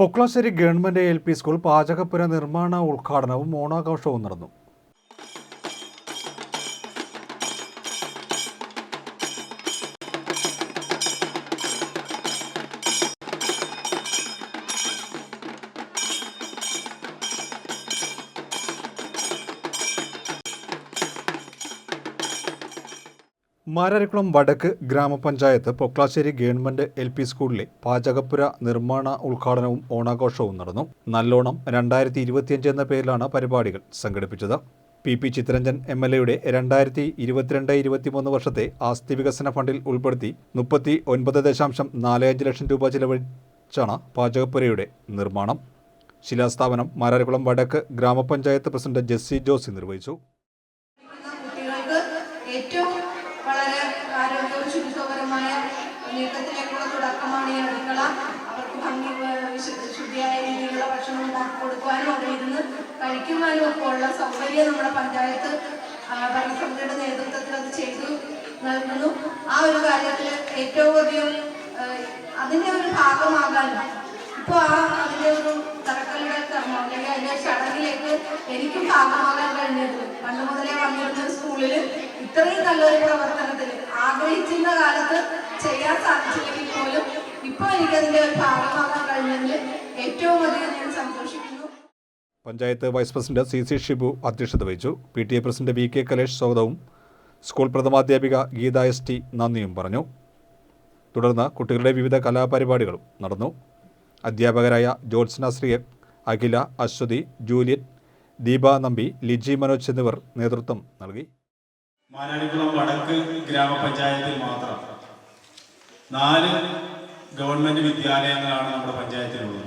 Poklassery government L P school പാചകപ്പുര നിർമ്മാണ ഉദ്ഘാടനവും ഓണാഘോഷവും നടന്നു. മാരാരിക്കുളം വടക്ക് ഗ്രാമപഞ്ചായത്ത് പൊക്ലാശ്ശേരി ഗവൺമെന്റ് എൽ പി സ്കൂളിലെ പാചകപ്പുര നിർമ്മാണ ഉദ്ഘാടനവും ഓണാഘോഷവും നടന്നു. നല്ലോണം രണ്ടായിരത്തി ഇരുപത്തിയഞ്ച് എന്ന പേരിലാണ് പരിപാടികൾ സംഘടിപ്പിച്ചത്. P P Chittaranjan M L എയുടെ രണ്ടായിരത്തി ഇരുപത്തിരണ്ട് ഇരുപത്തിമൂന്ന് വർഷത്തെ ആസ്തി വികസന ഫണ്ടിൽ ഉൾപ്പെടുത്തി മുപ്പത്തി ഒൻപത് ദശാംശം നാല് അഞ്ച് ലക്ഷം രൂപ ചിലവഴിച്ചാണ് പാചകപ്പുരയുടെ നിർമ്മാണം. ശിലാസ്ഥാപനം മാരാരിക്കുളം വടക്ക് ഗ്രാമപഞ്ചായത്ത് പ്രസിഡന്റ് ജെസ്സി ജോസി നിർവഹിച്ചു. ശുചിത്വപരമായ നീക്കത്തിലേക്കുള്ള തുടക്കമാണ് ഈ അടുക്കള. അവർക്ക് ഭംഗി ശുദ്ധിയായ രീതിയിലുള്ള ഭക്ഷണം ഉണ്ടാക്കി കൊടുക്കുവാനും അവിടെ ഇരുന്ന് കഴിക്കുവാനും ഒക്കെ ഉള്ള സൗകര്യം നമ്മുടെ പഞ്ചായത്ത് ഭരണസമിതിയുടെ നേതൃത്വത്തിൽ അത് ചെയ്തു നൽകുന്നു. ആ ഒരു കാര്യത്തിൽ ഏറ്റവും അധികം അതിന്റെ ഒരു ഭാഗമാകാനും ഇപ്പൊ ആ അതിന്റെ ഒരു തറക്കല്ലിടൽ കർമ്മം അല്ലെങ്കിൽ അതിന്റെ ചടങ്ങിലേക്ക് എനിക്കും ഭാഗമാകാൻ കഴിഞ്ഞത് പണ്ട് മുതലേ വന്നിരുന്ന ഒരു സ്കൂളിൽ ഇത്രയും നല്ലൊരു പ്രവർത്തനത്തിൽ ആഗ്രഹിച്ചിരുന്ന കാലത്ത് ചെയ്യാൻ സാധിച്ചില്ലെങ്കിൽ പോലും ഇപ്പൊ എനിക്കതിന്റെ ഒരു ഭാഗമാകാൻ കഴിഞ്ഞതിൽ ഏറ്റവും അധികം ഞാൻ സന്തോഷിക്കുന്നു. Panchayat vice president C C Shibu അധ്യക്ഷത വഹിച്ചു. P T A president V K Kalesh സ്വാഗതവും സ്കൂൾ പ്രഥമാധ്യാപിക ഗീത എസ് ടി നന്ദിയും പറഞ്ഞു. തുടർന്ന് കുട്ടികളുടെ വിവിധ കലാപരിപാടികളും നടന്നു. അധ്യാപകരായ ജോത്സ്ന ശ്രീയക് അഖില അശ്വതി ജൂലിയറ്റ് ദീപ നമ്പി ലിജി മനോജ് എന്നിവർ നേതൃത്വം നൽകി. മാനാരിക്കുളം വടക്ക് ഗ്രാമപഞ്ചായത്തിൽ മാത്രം. നാല് ഗവൺമെന്റ് വിദ്യാലയങ്ങളാണ് നമ്മുടെ പഞ്ചായത്തിലുള്ളത്.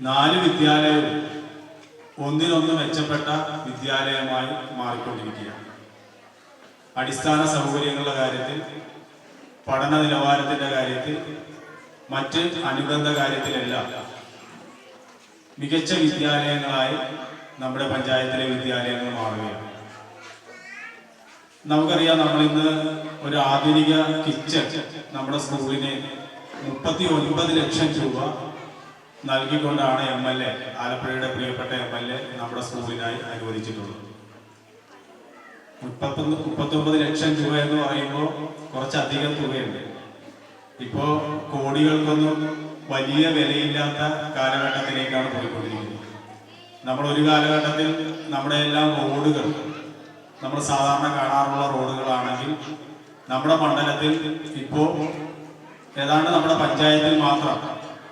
നാല് വിദ്യാലയവും ഒന്നിനൊന്ന് മെച്ചപ്പെട്ട വിദ്യാലയമായി മാറിക്കൊണ്ടിരിക്കുകയാണ് അടിസ്ഥാന സൗകര്യങ്ങളുടെ കാര്യത്തിൽ പഠന നിലവാരത്തിന്റെ കാര്യത്തിൽ മറ്റ് അനുബന്ധ കാര്യത്തിലെല്ലാം മികച്ച വിദ്യാലയങ്ങളായി നമ്മുടെ പഞ്ചായത്തിലെ വിദ്യാലയങ്ങൾ മാറുകയാണ്. നമുക്കറിയാം നമ്മൾ ഇന്ന് ഒരു ആധുനിക കിച്ചൺ നമ്മുടെ സ്കൂളിന് മുപ്പത്തി ഒൻപത് ലക്ഷം രൂപ നൽകിക്കൊണ്ടാണ് എം എൽ എ ആലപ്പുഴയുടെ പ്രിയപ്പെട്ട എം എൽ എ നമ്മുടെ സ്കൂളിനായി അനുവദിച്ചിട്ടുള്ളത്. മുപ്പത്തൊന്ന് മുപ്പത്തൊമ്പത് ലക്ഷം രൂപ എന്ന് പറയുമ്പോൾ കുറച്ചധികം തുകയുണ്ട്. ഇപ്പോ കോടികൾക്കൊന്നും വലിയ വിലയില്ലാത്ത കാലഘട്ടത്തിലേക്കാണ് പോയിക്കൊണ്ടിരിക്കുന്നത്. നമ്മൾ ഒരു കാലഘട്ടത്തിൽ നമ്മുടെ എല്ലാം റോഡുകൾ നമ്മൾ സാധാരണ കാണാറുള്ള റോഡുകളാണെങ്കിൽ നമ്മുടെ മണ്ഡലത്തിൽ ഇപ്പോ ഏതാണ്ട് നമ്മുടെ പഞ്ചായത്തിൽ മാത്രം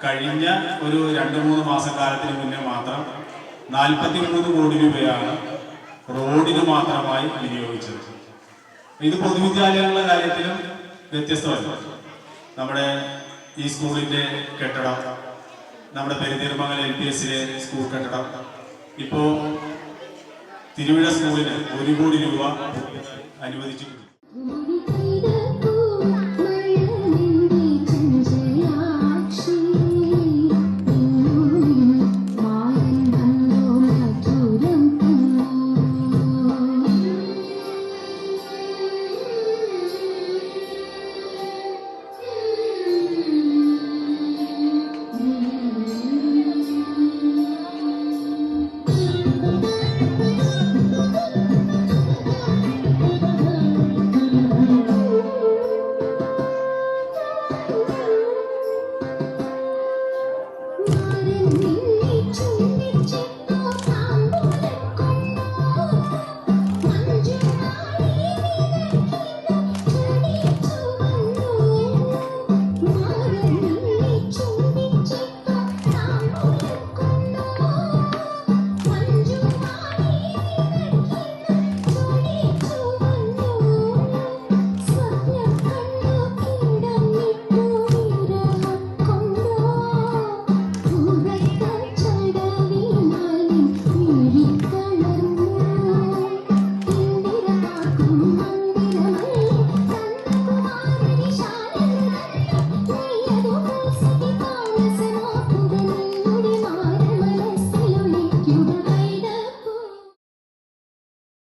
കഴിഞ്ഞ ഒരു രണ്ട് മൂന്ന് മാസക്കാലത്തിന് മുന്നേ മാത്രം നാൽപ്പത്തി മൂന്ന് കോടി രൂപയാണ് റോഡിന് മാത്രമായി വിനിയോഗിച്ചത്. ഇത് പൊതുവിദ്യാലയങ്ങളുടെ കാര്യത്തിലും വ്യത്യസ്തമല്ല. നമ്മുടെ ഈ സ്കൂളിന്റെ കെട്ടിടം നമ്മുടെ പെരുതിരുമംഗൽ എൽ പി സ്കൂൾ കെട്ടിടം ഇപ്പോ തിരുവിഴ സ്കൂളിന് ഒരു കോടി രൂപ അനുവദിച്ചിട്ടുണ്ട്.